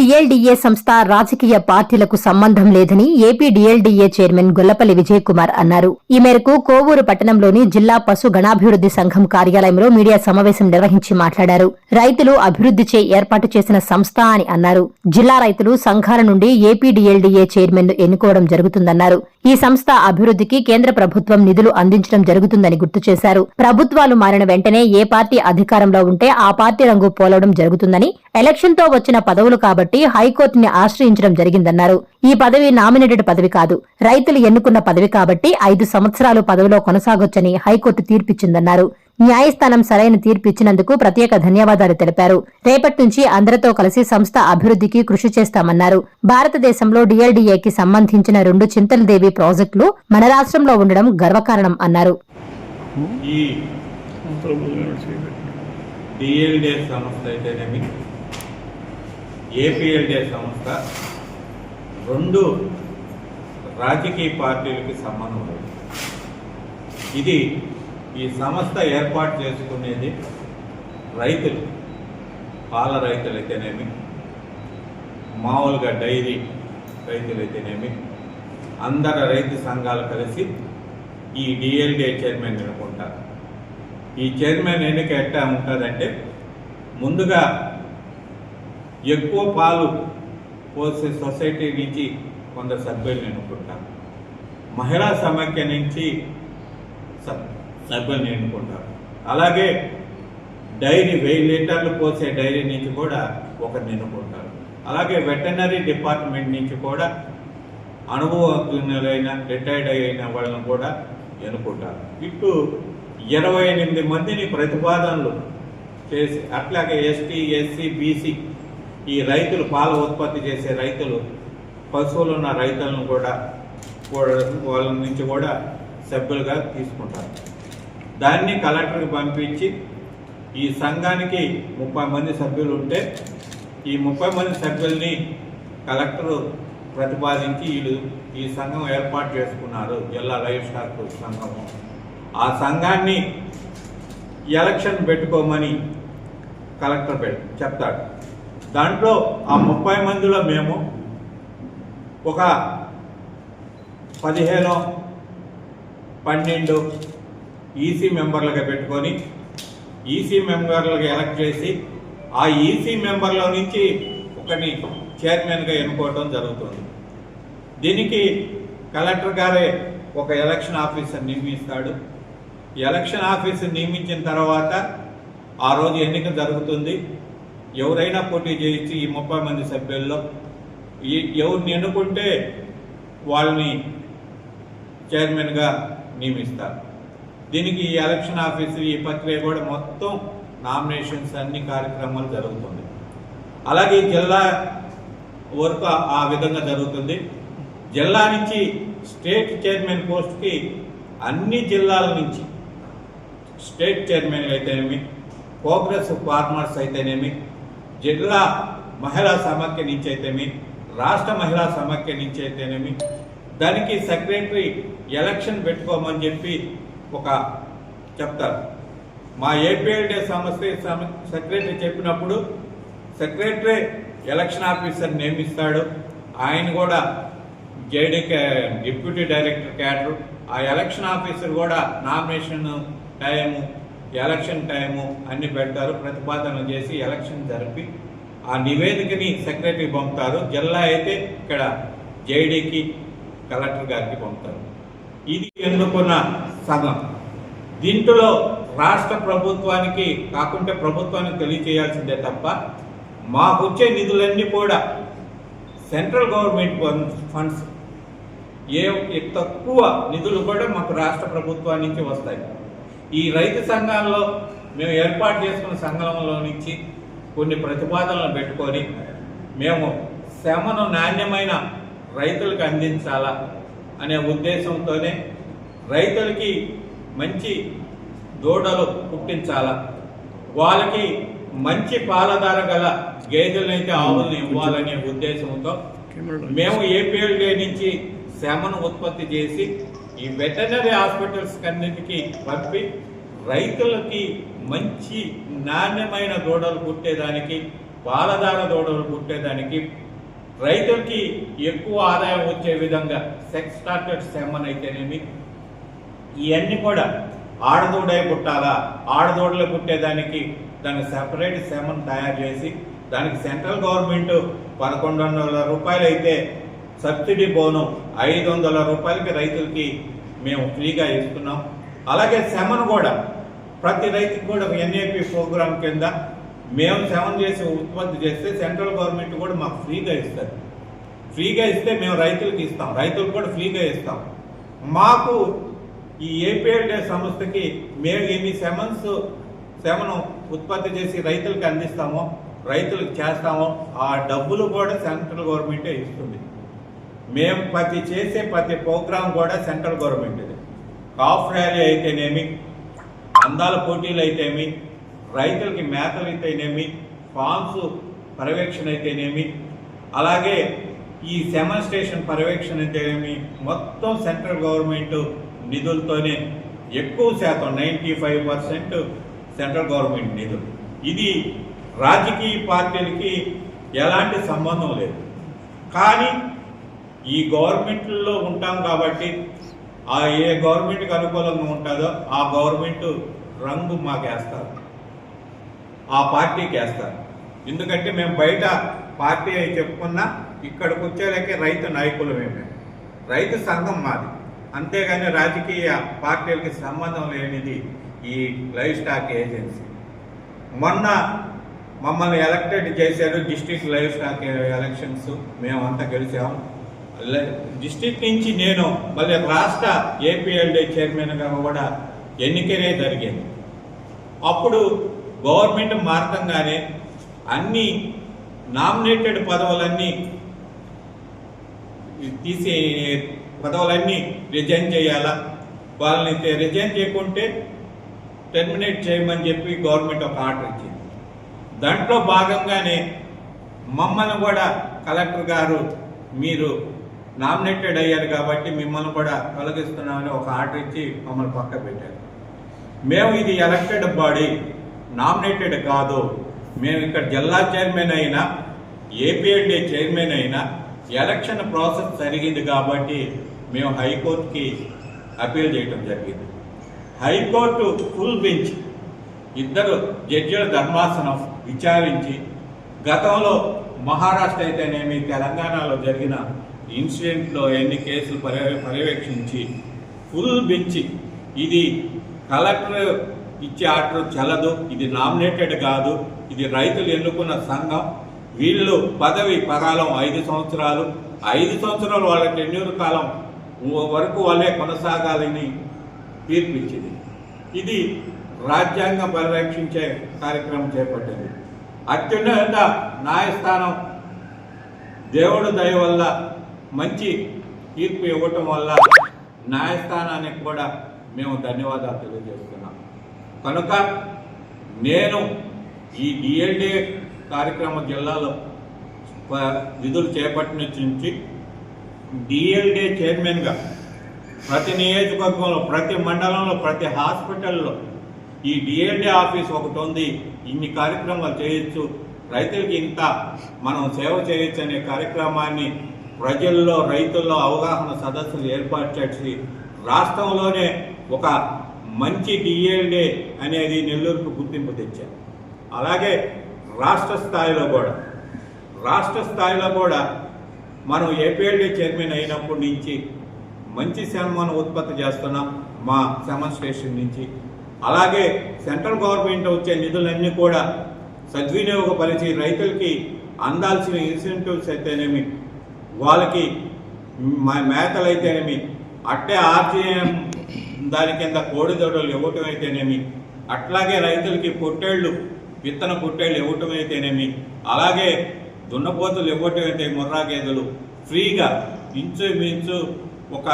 DLDA సంస్థ రాజకీయ పార్టీలకు సంబంధం లేదని AP DLDA chairman Gollapalli Vijay Kumar అన్నారు. ఈ మేరకు కోవూరు పట్టణంలోని జిల్లా పశు గణాభివృద్ధి సంఘం కార్యాలయంలో మీడియా సమావేశం నిర్వహించి మాట్లాడారు. రైతులు అభివృద్ధిచే ఏర్పాటు చేసిన సంస్థ అని అన్నారు. జిల్లా రైతులు సంఘాల నుండి ఏపీ డిఎల్డిఏ చైర్మన్ను ఎన్నుకోవడం జరుగుతుందన్నారు. ఈ సంస్థ అభివృద్ధికి కేంద్ర ప్రభుత్వం నిధులు అందించడం జరుగుతుందని గుర్తు చేశారు. ప్రభుత్వాలు మారిన వెంటనే ఏ పార్టీ అధికారంలో ఉంటే ఆ పార్టీ రంగు పోలవడం జరుగుతుందని ఎలక్షన్తో వచ్చిన పదవులు కాబట్టి హైకోర్టుని ఆశ్రయించడం జరిగిందన్నారు. ఈ పదవి నామినేటెడ్ పదవి కాదు. రైతులు ఎన్నుకున్న పదవి కాబట్టి ఐదు సంవత్సరాలు పదవిలో కొనసాగొచ్చని హైకోర్టు తీర్పిచ్చిందన్నారు. న్యాయస్థానం సరైన తీర్పిచ్చినందుకు ప్రత్యేక ధన్యవాదాలు తెలిపారు. రేపటి నుంచి అందరితో కలిసి సంస్థ అభివృద్ధికి కృషి చేస్తామన్నారు. భారతదేశంలో డిఎల్డిఏకి సంబంధించిన రెండు చింతలదేవి ప్రాజెక్టులు మన రాష్ట్రంలో ఉండడం గర్వకారణం అన్నారు. సంస్థ అయితేనేమి? ఏపీఎల్డే సంస్థ రెండు రాజకీయ పార్టీలకి సంబంధం లేదు. ఇది ఈ సంస్థ ఏర్పాటు చేసుకునేది రైతులు పాల రైతులైతేనేమి మామూలుగా డైరీ రైతులైతేనేమి అందరు రైతు సంఘాలు కలిసి ఈ డిఎల్డే చైర్మన్ ఎన్నుకుంటారు ఈ చైర్మన్ ఎన్నిక ఎట్టా ఉంటుందంటే ముందుగా ఎక్కువ పాలు పోసే సొసైటీ నుంచి కొందరు సభ్యులు ఎన్నుకుంటారు. మహిళా సమాఖ్య నుంచి స- సభ్యులను ఎన్నుకుంటారు. అలాగే డైరీ వెయ్యి లీటర్లు పోసే డైరీ నుంచి కూడా ఒకరిని ఎన్నుకుంటారు. అలాగే వెటర్నరీ డిపార్ట్మెంట్ నుంచి కూడా అనుభవజ్ఞులైన రిటైర్డ్ అయిన వాళ్ళని కూడా ఎన్నుకుంటారు. ఇటు ఇరవై ఎనిమిది మందిని ప్రతిపాదనలు చేసి అట్లాగే ఎస్టీ ఎస్సీ బీసీ ఈ రైతులు పాల ఉత్పత్తి చేసే రైతులు పశువులు ఉన్న రైతులను కూడా వాళ్ళ నుంచి కూడా సభ్యులుగా తీసుకుంటారు. దాన్ని కలెక్టర్కి పంపించి ఈ సంఘానికి ముప్పై మంది సభ్యులు ఉంటే ఈ ముప్పై మంది సభ్యుల్ని కలెక్టర్ ప్రతిపాదించి వీళ్ళు ఈ సంఘం ఏర్పాటు చేసుకున్నారు జిల్లా లైఫ్ స్టాక్ సంఘము. ఆ సంఘాన్ని ఎలక్షన్ పెట్టుకోమని కలెక్టర్ పెట్ చెప్తాడు. దాంట్లో ఆ ముప్పై మందిలో మేము ఒక పదిహేను పన్నెండు ఈసీ మెంబర్లుగా పెట్టుకొని ఈసీ మెంబర్లుగా ఎలక్ట్ చేసి ఆ ఈసీ మెంబర్లో నుంచి ఒకటి చైర్మన్గా ఎన్నుకోవడం జరుగుతుంది. దీనికి కలెక్టర్ గారే ఒక ఎలక్షన్ ఆఫీసర్ నియమిస్తాడు. ఎలక్షన్ ఆఫీసర్ నియమించిన తర్వాత ఆ రోజు ఎన్నిక జరుగుతుంది. ఎవరైనా పోటీ చేయొచ్చు ఈ ముప్పై మంది సభ్యుల్లో ఎవరిని ఎన్నుకుంటే వాళ్ళని చైర్మన్గా నియమిస్తారు. దీనికి ఈ ఎలక్షన్ ఆఫీసర్ ఈ ప్రక్రియ కూడా మొత్తం నామినేషన్స్ అన్ని కార్యక్రమాలు జరుగుతుంది. అలాగే జిల్లా వరకు ఆ- విధంగా జరుగుతుంది. జిల్లా నుంచి స్టేట్ చైర్మన్ పోస్ట్కి అన్ని జిల్లాల నుంచి స్టేట్ చైర్మన్లు అయితేనేమి ప్రోగ్రెస్ ఫార్మర్స్ అయితేనేమి జిల్లా మహిళా సమాఖ్య నుంచి అయితేనేమి రాష్ట్ర మహిళా సమాఖ్య నుంచి అయితేనేమి దానికి సెక్రటరీ ఎలక్షన్ పెట్టుకోమని చెప్పి ఒక చెప్తారు. మా ఏపీఎల్డే సంస్థ సెక్రటరీ చెప్పినప్పుడు సెక్రటరీ ఎలక్షన్ ఆఫీసర్ నియమిస్తాడు. ఆయన కూడా జేడీ డిప్యూటీ డైరెక్టర్ క్యాడర్. ఆ ఎలక్షన్ ఆఫీసర్ కూడా నామినేషన్ టైము ఎలక్షన్ టైము అన్ని పెడతారు ప్రతిపాదన చేసి ఎలక్షన్ జరిపి ఆ నివేదికని సెక్రటరీ పంపుతారు. జిల్లా అయితే ఇక్కడ జేడీకి కలెక్టర్ గారికి పంపుతారు. ఇది ఎన్నుకున్న సంఘం దీంట్లో రాష్ట్ర ప్రభుత్వానికి కాకుంటే ప్రభుత్వానికి తెలియచేయాల్సిందే తప్ప మాకు వచ్చే నిధులన్నీ కూడా సెంట్రల్ గవర్నమెంట్ ఫండ్స్- ఫండ్స్ ఏ తక్కువ నిధులు కూడా మాకు రాష్ట్ర ప్రభుత్వానికి వస్తాయి. ఈ రైతు సంఘాల్లో మేము ఏర్పాటు చేసుకున్న సంఘంలో నుంచి కొన్ని ప్రతిపాదనలు పెట్టుకొని మేము శ్రమను నాణ్యమైన రైతులకు అందించాలా అనే ఉద్దేశంతోనే రైతులకి మంచి దూడలు పుట్టించాలా. వాళ్ళకి మంచి పాలధార గల గేదెలనైతే ఆవులను ఇవ్వాలనే ఉద్దేశంతో మేము ఏపీఎల్డే నుంచి శ్రమను ఉత్పత్తి చేసి ఈ వెటనరీ హాస్పిటల్స్ అన్నిటికీ పంపి రైతులకి మంచి నాణ్యమైన దూడలు పుట్టేదానికి పాలదార దూడలు పుట్టేదానికి రైతులకి ఎక్కువ ఆదాయం వచ్చే విధంగా సెక్స్ స్టార్టెడ్ సెమ్మన్ అయితేనేమి ఇవన్నీ కూడా ఆడదూడే పుట్టాలా? ఆడదూడలు పుట్టేదానికి దానికి సెపరేట్ సెమన్ తయారు చేసి దానికి సెంట్రల్ గవర్నమెంట్ పదకొండు వందల రూపాయలు అయితే సబ్సిడీ బోనం ఐదు వందల రూపాయలకి రైతులకి మేము ఫ్రీగా ఇస్తున్నాం. అలాగే శమను కూడా. ప్రతి రైతుకి కూడా ఎన్ఏపి ప్రోగ్రాం కింద మేము శమన్ చేసి ఉత్పత్తి చేస్తే సెంట్రల్ గవర్నమెంట్ కూడా మాకు ఫ్రీగా ఇస్తుంది. ఫ్రీగా ఇస్తే మేము రైతులకు ఇస్తాం. రైతులకు కూడా ఫ్రీగా ఇస్తాం. మాకు ఈ ఏపీఎల్డే సంస్థకి మేము ఎన్ని సెమన్స్ సెమను ఉత్పత్తి చేసి రైతులకు అందిస్తామో రైతులకు చేస్తామో ఆ డబ్బులు కూడా సెంట్రల్ గవర్నమెంటే ఇస్తుంది. మేము ప్రతి చేసే ప్రతి ప్రోగ్రాం కూడా సెంట్రల్ గవర్నమెంట్ కాఫ్ ర్యాలీ అయితేనేమి అందాల పోటీలు అయితేమి రైతులకి మేతలు అయితేనేమి ఫార్మ్స్ పర్యవేక్షణ అయితేనేమి అలాగే ఈ సెమన్ స్టేషన్ పర్యవేక్షణ అయితేనేమి మొత్తం సెంట్రల్ గవర్నమెంట్ నిధులతోనే ఎక్కువ శాతం ninety five percent central government నిధులు. ఇది రాజకీయ పార్టీలకి ఎలాంటి సంబంధం లేదు. కానీ ఈ గవర్నమెంట్లో ఉంటాం కాబట్టి ఆ ఏ గవర్నమెంట్కి అనుకూలంగా ఉంటుందో ఆ గవర్నమెంట్ రంగు మాకు వేస్తారు ఆ పార్టీకి వేస్తారు ఎందుకంటే మేము బయట పార్టీ అని చెప్పుకున్నా ఇక్కడికి వచ్చేలకే రైతు నాయకులు మేము. రైతు సంఘం మాది. అంతేగాని రాజకీయ పార్టీలకి సంబంధం లేనిది ఈ లైవ్ స్టాక్ ఏజెన్సీ. మొన్న మమ్మల్ని ఎలక్టెడ్ చేశారు డిస్టిక్ లైవ్ స్టాక్ ఎలక్షన్స్ మేమంతా గెలిచాము. డిస్ట్రిక్ట్ నుంచి నేను మళ్ళీ రాష్ట్ర ఏపీఎల్డీ చైర్మన్గా కూడా ఎన్నికలే జరిగింది. అప్పుడు గవర్నమెంట్ మార్గంగానే అన్ని నామినేటెడ్ పదవులన్నీ తీసే పదవులన్నీ రిజైన్ చేయాలా? వాళ్ళని రిజైన్ చేయకుంటే టెర్మినేట్ చేయమని చెప్పి గవర్నమెంట్ ఒక ఆర్డర్ ఇచ్చింది. దాంట్లో భాగంగానే మమ్మల్ని కూడా కలెక్టర్ గారు మీరు నామినేటెడ్ అయ్యారు కాబట్టి మిమ్మల్ని కూడా తొలగిస్తున్నామని ఒక ఆర్డర్ ఇచ్చి మమ్మల్ని పక్క పెట్టారు. మేము ఇది ఎలక్టెడ్ బాడీ నామినేటెడ్ కాదు. మేము ఇక్కడ జిల్లా చైర్మన్ అయినా ఏపీఎల్డీ చైర్మన్ అయినా ఎలక్షన్ ప్రాసెస్ జరిగింది కాబట్టి మేము హైకోర్టుకి అపీల్ చేయడం జరిగింది. హైకోర్టు ఫుల్ బెంచ్ ఇద్దరు జడ్జిల ధర్మాసనం విచారించి గతంలో మహారాష్ట్ర అయితేనేమి తెలంగాణలో జరిగిన ఇన్సిడెంట్లో ఎన్ని కేసులు పర్య పర్యవేక్షించి ఫుల్ బెంచ్ ఇది కలెక్టర్ ఇచ్చే ఆర్డర్ చెల్లదు ఇది నామినేటెడ్ కాదు ఇది రైతులు ఎన్నుకున్న సంఘం వీళ్ళు పదవి పదాలం ఐదు సంవత్సరాలు ఐదు సంవత్సరాలు వాళ్ళ టెన్యూర్ కాలం వరకు వాళ్ళే కొనసాగాలని తీర్పిచ్చింది. ఇది రాజ్యాంగం పరిరక్షించే కార్యక్రమం చేపట్టింది. అత్యున్నత న్యాయస్థానం దేవుడు దయ వల్ల మంచి తీర్పు ఇవ్వటం వల్ల న్యాయస్థానానికి కూడా మేము ధన్యవాదాలు తెలియజేస్తున్నాం. కనుక నేను ఈ డిఎల్డే కార్యక్రమ జిల్లాలో విధులు చేపట్టిన నుంచి డిఎల్డే చైర్మన్గా ప్రతి నియోజకవర్గంలో ప్రతి మండలంలో ప్రతి హాస్పిటల్లో ఈ డిఎల్డే ఆఫీస్ ఒకటి ఉంది. ఇన్ని కార్యక్రమాలు చేయొచ్చు. రైతులకి ఇంత మనం సేవ చేయొచ్చు అనే కార్యక్రమాన్ని ప్రజల్లో రైతుల్లో అవగాహన సదస్సులు ఏర్పాటు చేసి రాష్ట్రంలోనే ఒక మంచి డిఎల్డే అనేది నెల్లూరుకు గుర్తింపు తెచ్చారు. అలాగే రాష్ట్ర స్థాయిలో కూడా. రాష్ట్ర స్థాయిలో కూడా మనం ఏపీఎల్డీ చైర్మన్ అయినప్పటి నుంచి మంచి శ్రమను ఉత్పత్తి చేస్తున్నాం మా సెమన్ స్టేషన్ నుంచి. అలాగే సెంట్రల్ గవర్నమెంట్ వచ్చే నిధులన్నీ కూడా సద్వినియోగపరిచి రైతులకి అందాల్సిన ఇన్సెంటివ్స్ అయితేనేమి వాళ్ళకి మేతలైతేనేమి అట్టే ఆర్జీఎం దాని కింద కోడిదొడలు ఇవ్వటం అయితేనేమి అట్లాగే రైతులకి పొట్టేళ్ళు విత్తన పొట్టేళ్ళు ఇవ్వటం అయితేనేమి అలాగే దున్నపోతులు ఇవ్వటం అయితే ముర్రా గేదెలు ఫ్రీగా ఇంచుమించు ఒక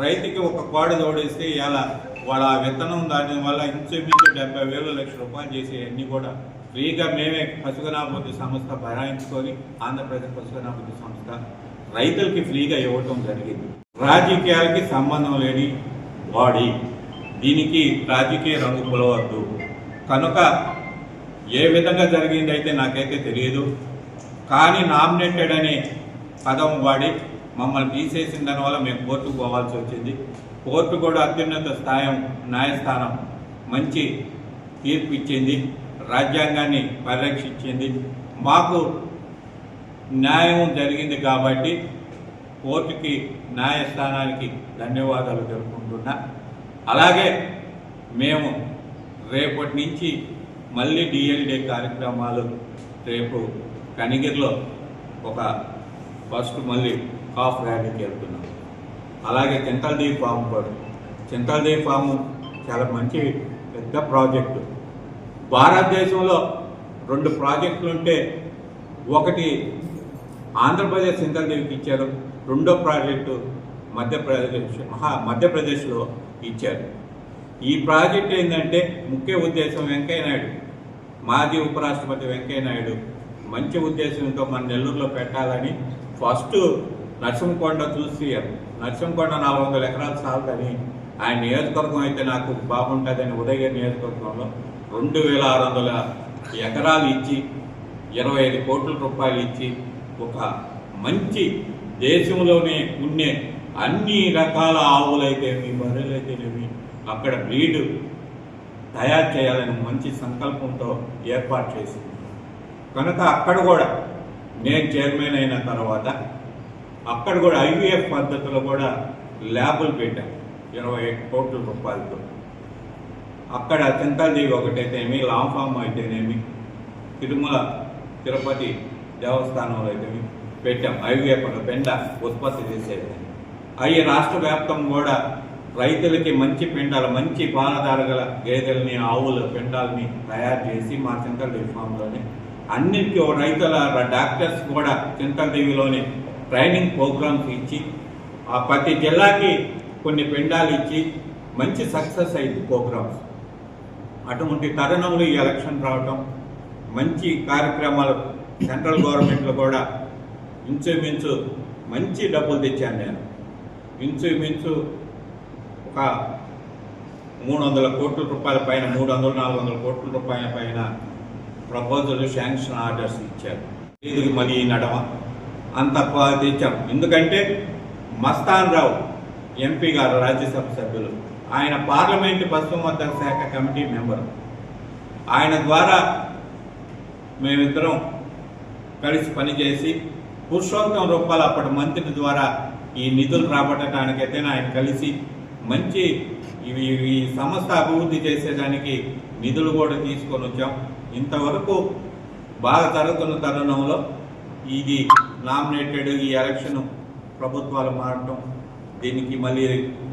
రైతుకి ఒక కోడి దోడిస్తే ఇలా వాళ్ళ ఆ విత్తనం దాని వల్ల ఇంచుమించు డెబ్బై వేలు లక్ష రూపాయలు చేసే అన్ని కూడా ఫ్రీగా మేమే పశుగనాభివృద్ధి సంస్థ భరాయించుకొని ఆంధ్రప్రదేశ్ పశుగనాభివృద్ధి సంస్థ రైతులకి ఫ్రీగా ఇవ్వటం జరిగింది. రాజకీయాలకి సంబంధం లేని బాడీ దీనికి రాజకీయ రంగు పులవద్దు. కనుక ఏ విధంగా జరిగింది అయితే నాకైతే తెలియదు. కానీ నామినేటెడ్ అనే పదం వాడి మమ్మల్ని తీసేసిన దానివల్ల మేము కోర్టుకు పోవాల్సి వచ్చింది. కోర్టు కూడా అత్యున్నత స్థాయం న్యాయస్థానం మంచి తీర్పు ఇచ్చింది. రాజ్యాంగాన్ని పరిరక్షించింది. మాకు న్యాయం జరిగింది కాబట్టి కోర్టుకి న్యాయస్థానానికి ధన్యవాదాలు తెలుపుకుంటున్నా. అలాగే మేము రేపటి నుంచి మళ్ళీ డిఎల్డే కార్యక్రమాలు రేపు కనిగిరిలో ఒక ఫస్ట్ మళ్ళీ కాఫ్ ర్యాలీకి వెళ్తున్నాం. అలాగే చింతల్దీ ఫామ్ కూడా. చింతల్దీ ఫాము చాలా మంచి పెద్ద ప్రాజెక్టు. భారతదేశంలో రెండు ప్రాజెక్టులు ఉంటే ఒకటి ఆంధ్రప్రదేశ్ చింతల్దేవికి ఇచ్చారు. రెండో ప్రాజెక్టు మధ్యప్రదేశ్ మహా మధ్యప్రదేశ్లో ఇచ్చారు. ఈ ప్రాజెక్ట్ ఏంటంటే ముఖ్య ఉద్దేశం వెంకయ్య నాయుడు మాజీ ఉపరాష్ట్రపతి వెంకయ్య నాయుడు. మంచి ఉద్దేశంతో మన నెల్లూరులో పెట్టాలని ఫస్ట్ నరసింహకొండ చూసి నరసింహకొండ నాలుగు వందల ఎకరాలు సాగుతని ఆయన నియోజకవర్గం అయితే నాకు బాగుంటుందని ఉదయగిరి నియోజకవర్గంలో రెండు వేల ఆరు వందల ఎకరాలు ఇచ్చి ఇరవై ఐదు కోట్ల రూపాయలు ఇచ్చి ఒక మంచి దేశంలోనే ఉండే అన్ని రకాల ఆవులైతేమి బర్రెలైతేనేమి అక్కడ బ్రీడ్ తయారు చేయాలని మంచి సంకల్పంతో ఏర్పాటు చేసింది. కనుక అక్కడ కూడా నేను చైర్మన్ అయిన తర్వాత అక్కడ కూడా ఐవీఎఫ్ పద్ధతిలో కూడా ల్యాబులు పెట్టాం. ఇరవై కోట్ల రూపాయలతో. అక్కడ చింతలదేవి ఒకటైతేనేమి లాంఫామ్ అయితేనేమి తిరుమల తిరుపతి దేవస్థానంలో అయితే పెట్టాం. ఐవీఎఫ్ పెండ ఉత్పత్తి చేసేది. అవి రాష్ట్ర వ్యాప్తం కూడా రైతులకి మంచి పిండాలు మంచి పాలధార గల గేదెల్ని ఆవుల పిండాలని తయారు చేసి మా చింతలదేవి ఫామ్లోనే అన్నిటికీ రైతుల డాక్టర్స్ కూడా చింతలదేవిలోనే ట్రైనింగ్ ప్రోగ్రామ్స్ ఇచ్చి ఆ ప్రతి జిల్లాకి కొన్ని పిండాలు ఇచ్చి మంచి సక్సెస్ అయింది ప్రోగ్రామ్స్. అటువంటి తరుణంలో ఈ ఎలక్షన్ రావటం మంచి కార్యక్రమాలు సెంట్రల్ గవర్నమెంట్లో కూడా ఇంచుమించు మంచి డబ్బులు తెచ్చాను నేను. ఇంచుమించు ఒక మూడు వందల కోట్ల రూపాయల పైన మూడు వందలు నాలుగు వందల కోట్ల రూపాయల పైన ప్రపోజల్ శాంక్షన్ ఆర్డర్స్ ఇచ్చారు. ఇది మళ్ళీ ఈ నడమ అంత తెచ్చాం. ఎందుకంటే మస్తాన్ రావు ఎంపీ గారు రాజ్యసభ సభ్యులు. ఆయన పార్లమెంటు పశ్చిమ శాఖ కమిటీ మెంబరు. ఆయన ద్వారా మేమిద్దరం కలిసి పనిచేసి పురుషోత్తం రూపాయలు అప్పటి మంత్రి ద్వారా ఈ నిధులు రాబట్టడానికైతే ఆయన కలిసి మంచి ఇవి ఈ సంస్థ అభివృద్ధి చేసేదానికి నిధులు కూడా తీసుకొని వచ్చాం. ఇంతవరకు బాగా జరుగుతున్న తరుణంలో ఇది నామినేటెడ్ ఈ ఎలక్షన్ ప్రభుత్వాలు మారటం దీనికి మళ్ళీ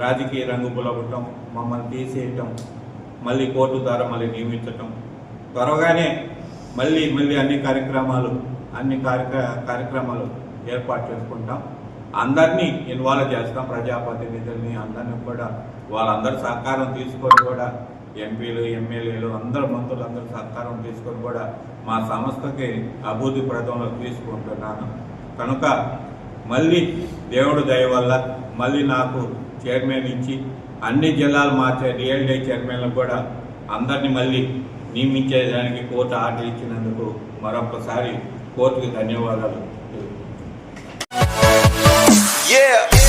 రాజకీయ రంగు పులవటం మమ్మల్ని తీసేయటం మళ్ళీ కోర్టు ద్వారా మళ్ళీ నియమించటం త్వరగానే మళ్ళీ మళ్ళీ అన్ని కార్యక్రమాలు అన్ని కార్యక్ర కార్యక్రమాలు ఏర్పాటు చేసుకుంటాం. అందరినీ ఇన్వాల్వ్ చేస్తాం ప్రజాప్రతినిధుల్ని అందరినీ కూడా వాళ్ళందరి సహకారం తీసుకొని కూడా ఎంపీలు ఎమ్మెల్యేలు అందరు మంత్రులు అందరూ సహకారం తీసుకొని కూడా మా సంస్థకి అభివృద్ధి ప్రదంలో తీసుకుంటున్నాను. కనుక మళ్ళీ దేవుడు దయ వల్ల మళ్ళీ నాకు చైర్మన్ ఇచ్చి అన్ని జిల్లాలు మార్చే డిఎల్డే చైర్మన్లకు కూడా అందరినీ మళ్ళీ నియమించేదానికి కోర్టు ఆర్డర్ ఇచ్చినందుకు మరొకసారి కోర్టుకు ధన్యవాదాలు Yeah.